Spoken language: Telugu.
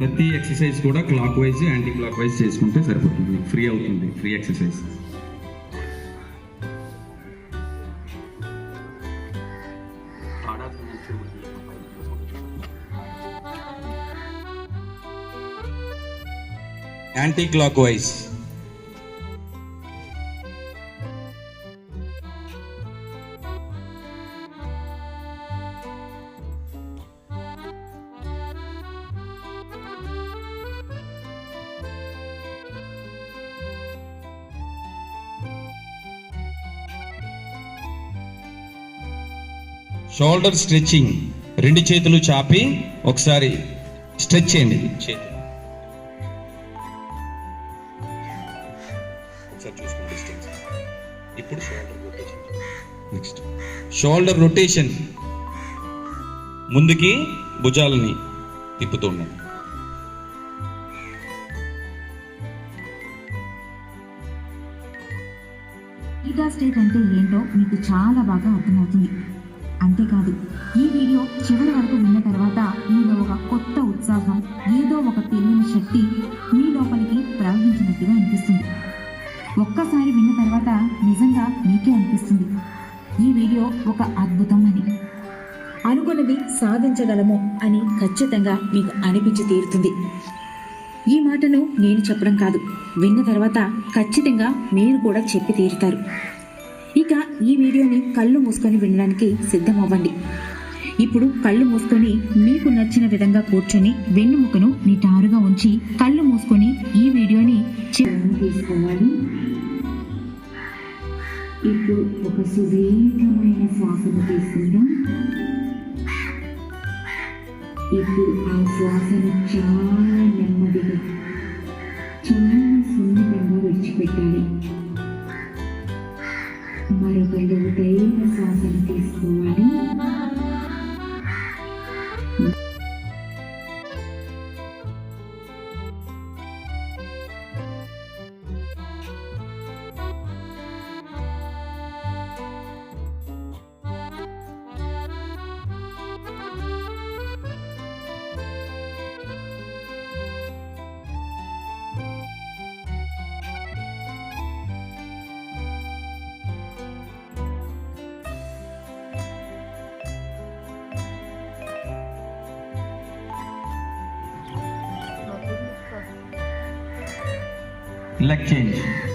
ప్రతి ఎక్సర్సైజ్ కూడా clockwise anti clock wise చేసుకుంటే సరిపోతుంది. ఫ్రీ అవుతుంది free exercise anti clockwise shoulder stretching రెండు చేతులు చాపి ఒకసారి స్ట్రెచ్ చేయండి. చేతి ఇప్పుడు shoulder rotation next shoulder rotation ముందుకి భుజాలని తిప్పుతూ ఉండండి. స్టేట్ అంటే ఏంటో మీకు చాలా బాగా అర్థమవుతుంది. అంతేకాదు ఈ వీడియో చివరి వరకు విన్న తర్వాత మీలో ఒక కొత్త ఉత్సాహం ఏదో ఒక తెలియని శక్తి మీ లోపలికి ప్రవహించినట్టుగా అనిపిస్తుంది. ఒక్కసారి విన్న తర్వాత నిజంగా మీకే అనిపిస్తుంది. ఈ వీడియో ఒక అద్భుతం అని అనుకున్నది సాధించగలము అని ఖచ్చితంగా మీకు అనిపించి తీరుతుంది. ఈ మాటను నేను చెప్పడం కాదు విన్న తర్వాత ఖచ్చితంగా మీరు కూడా చెప్పి తీరుతారు. ఈ వీడియోని కళ్ళు మూసుకొని వినడానికి సిద్ధమవ్వండి. ఇప్పుడు కళ్ళు మూసుకొని మీకు నచ్చిన విధంగా కూర్చొని వెన్నుముకను నిటారుగా ఉంచి కళ్ళు మూసుకొని ఈ వీడియోని తీసుకోవాలి. ఇప్పుడు ఒక సుదీర్ఘమైన శ్వాసను తీసుకుందాం. ఇప్పుడు ఆ శ్వాసను చాలా elect change. É